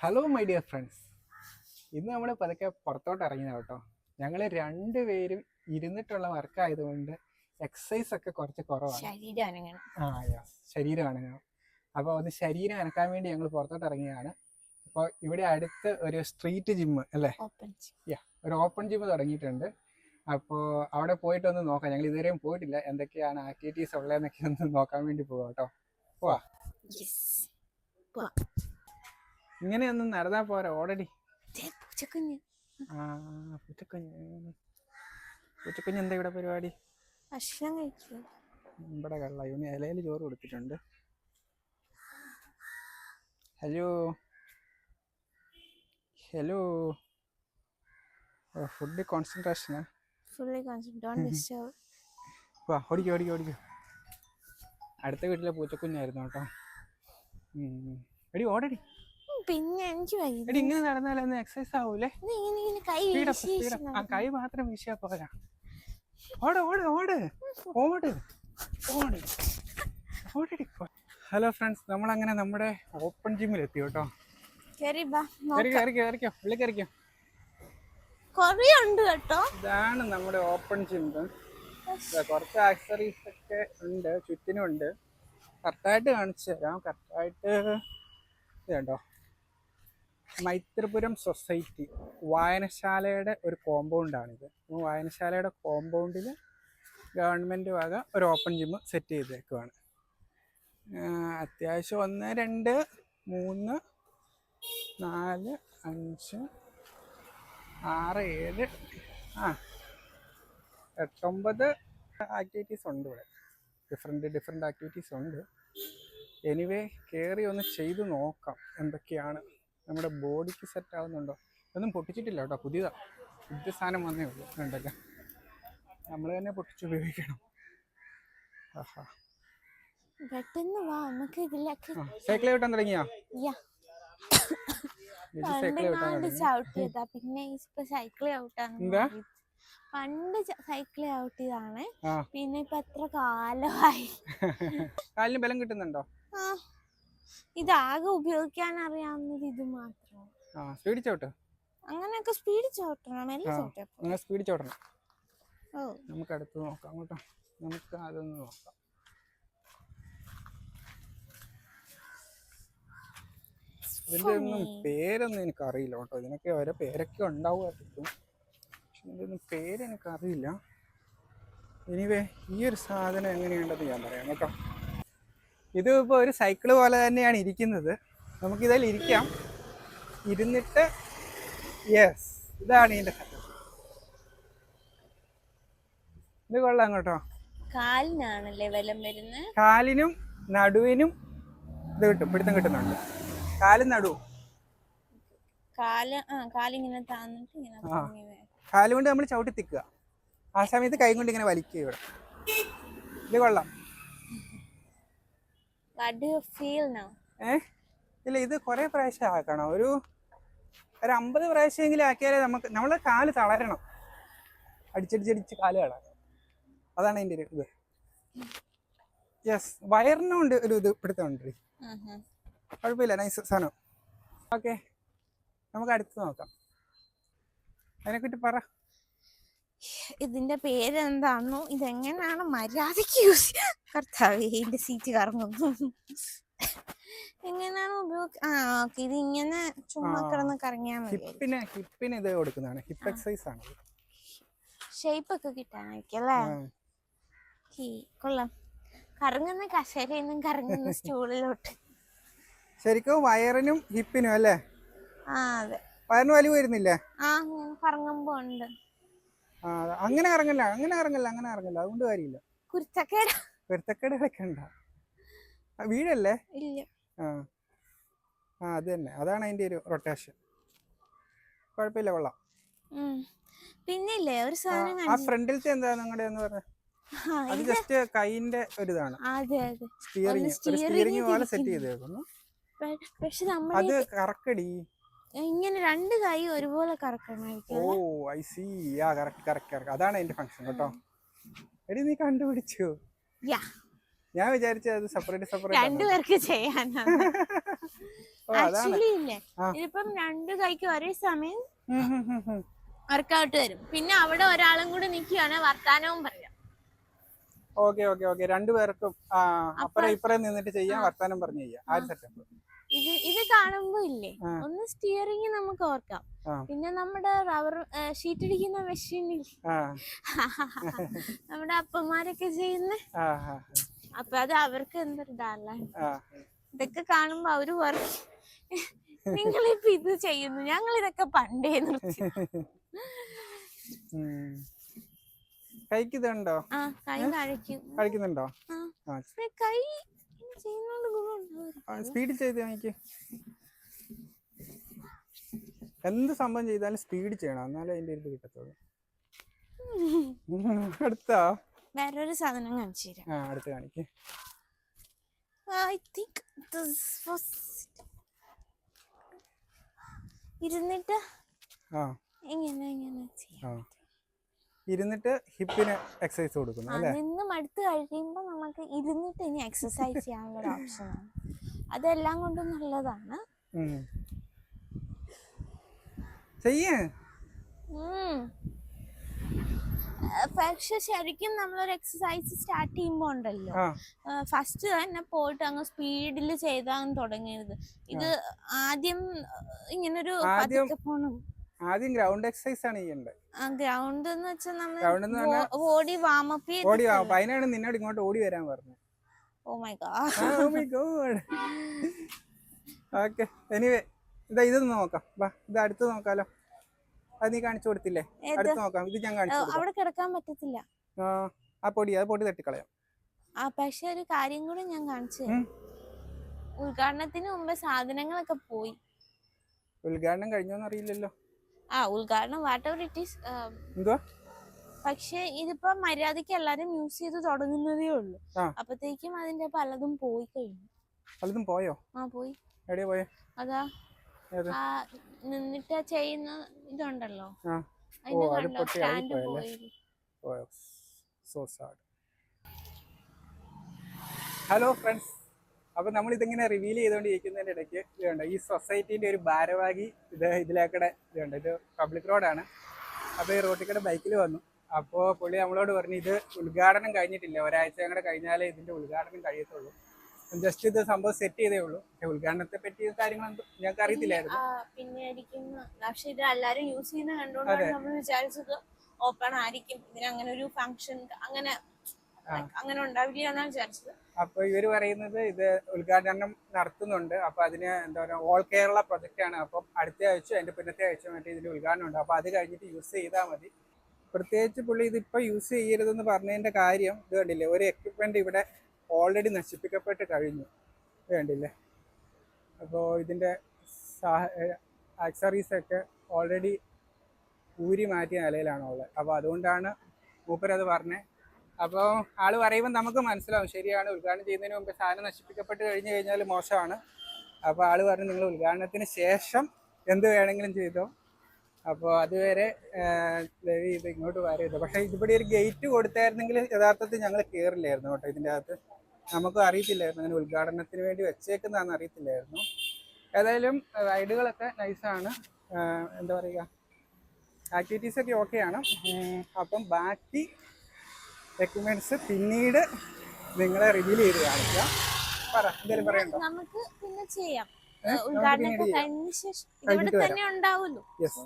Hello my dear friends ഇന്ന് നമ്മൾ പതുക്കെ പുറത്തോട്ട് ഇറങ്ങിയത് കേട്ടോ. ഞങ്ങൾ രണ്ടുപേരും ഇരുന്നിട്ടുള്ള വർക്ക് ആയതുകൊണ്ട് എക്സസൈസ് ഒക്കെ കുറച്ച് കുറവാണ്. ആ യെസ് ശരീരം അനങ്ങണം അപ്പോൾ ഒന്ന് ശരീരം അനക്കാൻ വേണ്ടി ഞങ്ങൾ പുറത്തോട്ട് ഇറങ്ങിയതാണ്. അപ്പോൾ ഇവിടെ അടുത്ത് ഒരു സ്ട്രീറ്റ് ജിമ്മ് അല്ലേ? ഓപ്പൺ ഒരു ഓപ്പൺ ജിമ്മ് തുടങ്ങിയിട്ടുണ്ട്. അപ്പോൾ അവിടെ പോയിട്ട് ഒന്ന് നോക്കാം. ഞങ്ങൾ ഇതുവരെയും പോയിട്ടില്ല. എന്തൊക്കെയാണ് ആക്ടിവിറ്റീസ് ഉള്ളതെന്നൊക്കെ ഒന്ന് നോക്കാൻ വേണ്ടി പോവാം കേട്ടോ. ഇങ്ങനെയൊന്നും നടന്നാ പോരാ ഓടടി. പൂച്ചക്കുഞ്ഞ്. ആ പൂച്ചക്കുഞ്ഞ്. പൂച്ചക്കുഞ്ഞ് എന്താ ഇവിടെ പരിപാടി? ഭക്ഷണം കഴിച്ചു. ഇവിടെ കള്ള. ഇവന് ഇലയിൽ ചോറ് കൊടുത്തിട്ടുണ്ട്. ഹലോ. ഹലോ. ഫുഡ് കോൺസെൻട്രേഷനാ ഫുള്ളി വാ ഓടിക്കോ ഓടിക്കോ ഓടിക്കോ. അടുത്ത വീട്ടിലെ പൂച്ചക്കുഞ്ഞായിരുന്നു കേട്ടോ. എടി ഓടടി. പിന്നെ എനിക്ക് വൈകി ഇങ്ങനെ നടന്നാലൊന്നും എക്സസൈസ് ആവൂലേ? കൈ ആ കൈ മാത്രം വീശിയാ പോരാ. ഓട് ഓട് ഓട്. ഓട്. ഓട്. ഓടി ഹലോ ഫ്രണ്ട്സ് നമ്മൾ അങ്ങനെ നമ്മുടെ ഓപ്പൺ ജിമ്മിൽ എത്തി കേട്ടോ ഉണ്ട് കേട്ടോ. ഇതാണ് നമ്മുടെ ഓപ്പൺ ജിം. കുറച്ച് ആക്സറീസ് ഒക്കെ ഉണ്ട് ചുറ്റിനും ഉണ്ട്. കറക്റ്റായിട്ട് കാണിച്ചു തരാം. കറക്റ്റായിട്ട് ഇത് കണ്ടോ മൈത്രപുരം സൊസൈറ്റി വായനശാലയുടെ ഒരു കോമ്പൗണ്ടാണിത്. വായനശാലയുടെ കോമ്പൗണ്ടിൽ ഗവൺമെന്റ് വക ഒരു ഓപ്പൺ ജിം സെറ്റ് ചെയ്തേക്കുവാണ്. അത്യാവശ്യം ഒന്ന് രണ്ട് മൂന്ന് നാല് അഞ്ച് ആറ് ഏഴ് ആ എട്ടൊമ്പത് ആക്ടിവിറ്റീസ് ഉണ്ട് ഇവിടെ. ഡിഫറെന്റ് ഡിഫറെന്റ് ആക്ടിവിറ്റീസ് ഉണ്ട്. എനിവേ കയറി ഒന്ന് ചെയ്ത് നോക്കാം എന്തൊക്കെയാണ് നമ്മുടെ ബോഡിക്ക് സെറ്റ് ആവുന്നുണ്ടോ? ഒന്നും പൊട്ടിച്ചിട്ടില്ല കേട്ടോ പുതിയതാ. പുതിയ സാധനം വന്നേ ഉള്ളൂ വേണ്ടല്ല നമ്മൾ തന്നെ പൊട്ടിച്ച് ഉപയോഗിക്കണം. ആഹാ. പെട്ടെന്ന് വാ നമുക്ക് ഇതിലൊക്കെ സൈക്കിൾ ചവിട്ടാൻ തുടങ്ങിയോ? ചവിട്ടാൻ പണ്ട് ചവിട്ടിയതാ പിന്നെ ഇപ്പൊ സൈക്കിൾ ചവിട്ടാണ് എന്താ? പണ്ട് സൈക്കിൾ ചവിട്ടിയതാണ് പിന്നെ ഇപ്പൊ എത്ര കാലമായി. കാലിന് ബലം കിട്ടുന്നുണ്ടോ? ആ. ഇതാകെ ഉപയോഗിക്കാൻ അറിയാവുന്നത് ഇത് മാത്രം. ആ സ്പീഡ് ചവിട്ട്. അങ്ങനെയൊക്കെ സ്പീഡ് ചവിട്ടണം മെല്ലെ സ്പീഡ് ചവിട്ടണം. ഓ. നമുക്ക് അടുത്ത് നോക്കാം കേട്ടോ. നമുക്ക് അതൊന്ന് നോക്കാം. ഇതിന്റെയൊന്നും പേരൊന്നും എനിക്ക് അറിയില്ല കേട്ടോ. ഇതിനൊക്കെ ഓരോ പേരൊക്കെ ഉണ്ടാവുമായിരിക്കും. പക്ഷെ ഒന്നും പേരെനിക്കറിയില്ല എനിവേ ഈ ഒരു സാധനം എങ്ങനെയുണ്ടെന്ന് ഞാൻ പറയാം കേട്ടോ. ഇത് ഇപ്പോൾ ഒരു സൈക്കിൾ പോലെ തന്നെയാണ് ഇരിക്കുന്നത്. നമുക്കിതിൽ ഇരിക്കാം. ഇരുന്നിട്ട് യെസ് ഇതാണ് ഇതിന്റെ കഥ ഇത് കൊള്ളാം കേട്ടോ. കാലിനാണല്ലേ ബലം വരുന്നത്? കാലിനും നടുവിനും ഇത് കിട്ടും പിടുത്തം കിട്ടുന്നുണ്ട്. കാലും നടുവും. കാൽ ആ കാലിങ്ങനെ താന്നിട്ട് ഇങ്ങനെ കാലുകൊണ്ട് കാലും കൊണ്ട് നമ്മൾ ചവിട്ടി തിക്കുക. ആ സമയത്ത് കൈ കൊണ്ട് ഇങ്ങനെ വലിക്കുക ഇവിടെ. ഇത് കൊള്ളാം. ഇല്ല ഇത് കുറേ പ്രാവശ്യം ആക്കണം. ഒരു ഒരു അമ്പത് പ്രാവശ്യമെങ്കിലും ആക്കിയാലേ നമുക്ക് നമ്മളെ കാൽ തളരണം. അടിച്ചടിച്ചടിച്ച് കാൽ തളരണം. അതാണ് എന്റെ ഒരു ഇത്. യെസ് വയറിനുണ്ട് ഒരു ഇത് പിടുത്തമുണ്ട് ആഹാ. കുഴപ്പമില്ല നൈസ് സാധനം. ഓക്കെ നമുക്ക് അടുത്ത് നോക്കാം. അതിനെക്കുറിച്ച് പറ. ഇതിന്റെ പേരെന്താണോ ഇതെങ്ങനെയാണ് മര്യാദയ്ക്ക് യൂസ് കർത്താവേ ഇതിന്റെ സീറ്റ് കറങ്ങുന്നു. എങ്ങനെയാണ് ഉപയോഗ? ആ ഓക്കെ ഇത് ഇങ്ങനെ ചുമ്മാ കിടന്ന് കറങ്ങിയാൽ മതി ഹിപ്പിന് ഹിപ്പിന് ഇത് കൊടുക്കുന്നതാണ്. ഹിപ്പ് എക്സസൈസ് ആണ്. ഷേപ്പ് ഒക്കെ കിട്ടാനായിരിക്കും അല്ലേ? ഹീ, കൊള്ളാം. കറങ്ങുന്ന കസേരയിൽ നിന്നും കറങ്ങുന്ന സ്റ്റൂളിലോട്ട് ശരിക്കും വയറിനും ഹിപ്പിനും അല്ലേ? ആ അതെ. വയറിന് വലിവ് വരുന്നില്ലേ? ആ ഇങ്ങനെ കറങ്ങുമ്പോ ഉണ്ട്. അങ്ങനെ ഇറങ്ങല്ല അങ്ങനെ ഇറങ്ങല്ല അങ്ങനെ ഇറങ്ങല്ല. അതുകൊണ്ട് കാര്യമില്ല. കുരുത്തക്കേട്. പെരുത്തക്കേട് വെക്കണ്ട ആ, വീഴല്ലേ ആ. ആ അത് തന്നെ. അതാണ് അതിന്റെ ഒരു റൊട്ടേഷൻ കുഴപ്പമില്ല കൊള്ളാം. പിന്നില്ലേ ഒരു സാധനം ആ ഫ്രണ്ടിലത്തെ എന്താ നിങ്ങളുടെ എന്ന് പറഞ്ഞ? അത് ജസ്റ്റ് കൈയിന്റെ ഒരു ഇതാണ് സ്റ്റിയറിംഗ് സ്റ്റിയറിംഗ് പോലെ സെറ്റ്. ചെയ്തേക്കുന്നു. അത് കറക്കടി. ഇങ്ങനെ രണ്ട് കൈ ഒരുപോലെ കറക്കണമായിരിക്കും ഓ I see yeah correct correct correct അതാണ് എന്റെ ഫംഗ്ഷൻ കേട്ടോ. എടി നീ കണ്ടുപിടിച്ചു? യാ. ഞാൻ വിചാരിച്ചത് അത് സെപ്പറേറ്റ് സെപ്പറേറ്റ് രണ്ടുപേർക്ക് ചെയ്യാനാണ്. ആക്ച്വലി ഇല്ലേ? ഇതിപ്പം രണ്ട് കൈക്ക് ഒരേ സമയം. വർക്കൗട്ട് വരും. പിന്നെ അവിടെ ഒരാളും കൂടി നിൽക്കുകയാണ്. വർത്താനവും പറയാം. Okay okay okay. രണ്ടുപേർക്കും അപ്പുറം ഇപ്പുറം നിന്നിട്ട് ചെയ്യാം വർത്താനം പറഞ്ഞു ചെയ്യാം. ആ. സെറ്റപ്പ് ഇത് ഇത് കാണുമ്പോ ഇല്ലേ? ഒന്ന് സ്റ്റിയറിംഗ് നമുക്ക് ഓർക്കാം. പിന്നെ നമ്മുടെ റബ്ബർ ഷീറ്റ് അടിക്കുന്ന മെഷീനിൽ നമ്മുടെ അപ്പന്മാരൊക്കെ ചെയ്യുന്ന? അപ്പൊ അത് അവർക്ക് എന്തൊരു ഡാലാണ് ഇതൊക്കെ കാണുമ്പോ അവർ പറയും നിങ്ങളിപ്പോ ഇത് ചെയ്യുന്നു. ഞങ്ങൾ ഇതൊക്കെ പണ്ടേ നിർത്തി. കൈക്ക് ഇതുണ്ടോ? ആ കൈ കഴിക്കും കഴിക്കുന്നുണ്ടോ കൈ സ്പീഡിൽ ചെയ്ത് എനിക്ക് എന്ത് സംഭവം ചെയ്താലും സ്പീഡ് ചെയ്യണം. എന്നാലേ അതിന്റെ ഇത് കിട്ടത്തുള്ളൂ. അടുത്തോ? വേറൊരു സാധനം കാണിച്ചു തരാം. ആ അടുത്ത് കാണിക്ക്. ഐ തിങ്ക് ഇരുന്നിട്ട് ആ. ഇങ്ങനെ ഇങ്ങനെ ചെയ്യാം. ഇരുന്നിട്ട് ഹിപ്പിന് എക്സസൈസ് കൊടുക്കുന്നു അല്ലേ? നിന്ന് മടുത്ത് കഴിയുമ്പോൾ നമുക്ക് ഇരുന്നിട്ട് ഇനി എക്സസൈസ് ചെയ്യാനുള്ള ഒരു ഓപ്ഷനാണ് അതെല്ലാം കൊണ്ടും നല്ലതാണ്. ചെയ്യ്. പക്ഷെ ശരിക്കും നമ്മളൊരു എക്സസൈസ് സ്റ്റാർട്ട് ചെയ്യുമ്പോൾ ഉണ്ടല്ലോ. ഫസ്റ്റ് തന്നെ പോയിട്ട് അങ്ങ് സ്പീഡിൽ ചെയ്താൽ തുടങ്ങിയത് ഇത് ആദ്യം ഇങ്ങനൊരു പോണം. ആദ്യം ഗ്രൗണ്ട് എക്സസൈസ് ആണ് ചെയ്യേണ്ടത്. ഗ്രൗണ്ട് എന്ന് വെച്ചാൽ നമ്മൾ ബോഡി വാമപ്പ് ഓടി വാമപ്പ് അതിനാണ് നിന്നോട് ഇങ്ങോട്ട് ഓടി വരാൻ പറഞ്ഞത്. ഓ my God oh my God okay anyway ഇതാ ഇതൊന്ന് നോക്കാം. വാ ഇത് അടുത്ത് നോക്കാലോ. അത് നീ കാണിച്ചു കൊടുത്തില്ലേ? അടുത്ത് നോക്കാം. ഇത് ഞാൻ കാണിച്ചു അവിടെ കിടക്കാൻ പറ്റത്തില്ല. ആ, ആ പൊടി അത് പൊടി തട്ടിക്കളയാം. ആ പക്ഷെ ഒരു കാര്യം കൂടെ ഞാൻ കാണിച്ചു. ഉദ്ഘാടനത്തിന് മുമ്പേ സാധനങ്ങളൊക്കെ പോയി. ഉദ്ഘാടനം കഴിഞ്ഞോന്ന് അറിയില്ലല്ലോ ആ ഉദ്ഘാടനം വാട്ട് എവർ ഇറ്റ് ഈസ് എന്തുവാ? പക്ഷെ ഇതിപ്പോ മര്യാദയ്ക്ക് എല്ലാരും യൂസ് ചെയ്ത് തുടങ്ങുന്നതേ ഉള്ളൂ. അപ്പത്തേക്കും അതിന്റെ പലതും പോയി കഴിഞ്ഞു. പലതും പോയോ? ആ പോയി. എവിടെയാ പോയോ? അതാ. ആ നിന്നിട്ട് ചെയ്യുന്ന ഇതുണ്ടല്ലോ. അതിന്റെ കണ്ടോ? സ്റ്റാൻഡ് പോയി പോയോ സോ സാഡ് ഹലോ ഫ്രണ്ട്സ് അപ്പൊ നമ്മൾ ഇതിങ്ങനെ റിവീൽ ചെയ്തുകൊണ്ടിരിക്കുന്നതിന്റെ ഇടയ്ക്ക് ഇതുണ്ട് ഈ സൊസൈറ്റിന്റെ ഒരു ഭാരവാഹി ഇത് ഇതിലേക്കടെ ഇതുണ്ട് ഇത് പബ്ലിക് റോഡാണ് അപ്പോൾ ഈ റോട്ടിൽ കൂടെ ബൈക്കിൽ വന്നു. അപ്പോൾ പുള്ളി നമ്മളോട് പറഞ്ഞു ഇത് ഉദ്ഘാടനം കഴിഞ്ഞിട്ടില്ല. ഒരാഴ്ച കൂടെ കഴിഞ്ഞാലേ ഇതിന്റെ ഉദ്ഘാടനം കഴിയത്തുള്ളൂ. ജസ്റ്റ് ഇത് സംഭവം സെറ്റ് ചെയ്തേ ഉള്ളൂ. പക്ഷെ ഉദ്ഘാടനത്തെ പറ്റിയ കാര്യങ്ങളൊന്നും ഞങ്ങൾക്ക് അറിയത്തില്ലായിരുന്നു. പിന്നെ പക്ഷെ ഇത് എല്ലാരും യൂസ് ചെയ്യുന്ന കണ്ടുകൊണ്ടാണ് നമ്മൾ വിചാരിച്ചത് ഓപ്പൺ ആയിരിക്കും. ഇതിന് അങ്ങനെ ഒരു ഫംഗ്ഷൻ അങ്ങനെ അങ്ങനെ ഉണ്ടാവില്ല എന്നാണ് വിചാരിച്ചത്. അപ്പൊ ഇവർ പറയുന്നത് ഇത് ഉദ്ഘാടനം നടത്തുന്നുണ്ട്. അപ്പൊ അതിന് എന്താ പറയുക ഓൾ കേരള പ്രൊജക്റ്റ് ആണ്. അപ്പം അടുത്ത ആഴ്ച അതിന്റെ പിന്നത്തെ ആഴ്ച മറ്റേ ഇതിന്റെ ഉദ്ഘാടനം ഉണ്ട്. അപ്പൊ അത് കഴിഞ്ഞിട്ട് യൂസ് ചെയ്താൽ മതി. പ്രത്യേകിച്ച് പുള്ളി ഇതിപ്പോൾ യൂസ് ചെയ്യരുതെന്ന് പറഞ്ഞതിന്റെ കാര്യം ഇത് കണ്ടില്ലേ? ഒരു എക്യുപ്മെന്റ് ഇവിടെ ഓൾറെഡി നശിപ്പിക്കപ്പെട്ട് കഴിഞ്ഞു. ഇത് കണ്ടില്ലേ? അപ്പോൾ ഇതിന്റെ ആക്സറീസ് ഒക്കെ ഓൾറെഡി ഊരി മാറ്റിയ നിലയിലാണ് ഉള്ളത്. അപ്പോൾ അതുകൊണ്ടാണ് മൂപ്പരത് പറഞ്ഞത് അപ്പോൾ ആൾ പറയുമ്പോൾ നമുക്ക് മനസ്സിലാവും ശരിയാണ് ഉദ്ഘാടനം ചെയ്യുന്നതിന് മുമ്പ് സാധനം നശിപ്പിക്കപ്പെട്ട് കഴിഞ്ഞു കഴിഞ്ഞാൽ മോശമാണ്. അപ്പോൾ ആൾ പറഞ്ഞു നിങ്ങൾ ഉദ്ഘാടനത്തിന് ശേഷം എന്ത് വേണമെങ്കിലും ചെയ്തോ. അപ്പോൾ അതുവരെ ദയവ് ചെയ്ത് ഇങ്ങോട്ട് വരരുത്. പക്ഷേ ഇതിവിടെ ഒരു ഗേറ്റ് കൊടുത്തായിരുന്നെങ്കിൽ യഥാർത്ഥത്തിൽ ഞങ്ങൾ കയറില്ലായിരുന്നു കേട്ടോ ഇതിന്റെ അകത്ത്. നമുക്ക് അറിയത്തില്ലായിരുന്നു അങ്ങനെ ഉദ്ഘാടനത്തിന് വേണ്ടി വെച്ചേക്കുന്നതാണെന്ന് അറിയത്തില്ലായിരുന്നു. ഏതായാലും റൈഡുകളൊക്കെ നൈസാണ്. എന്താ പറയുക ആക്ടിവിറ്റീസൊക്കെ ഓക്കെയാണ്. അപ്പം ബാക്കി എക്യുപ്മെന്റ്സ് പിന്നീട് നിങ്ങളെ റിവീൽ ചെയ്ത് കാണിക്കാം. പറ എന്തെങ്കിലും പറയണ്ടോ? നമുക്ക് പിന്നെ ചെയ്യാം. ഏ? നമുക്ക് ഉദ്ഘാടനം കഴിഞ്ഞ ശേഷം ഇവിടെ തന്നെ ഉണ്ടാവുമല്ലോ യെസ്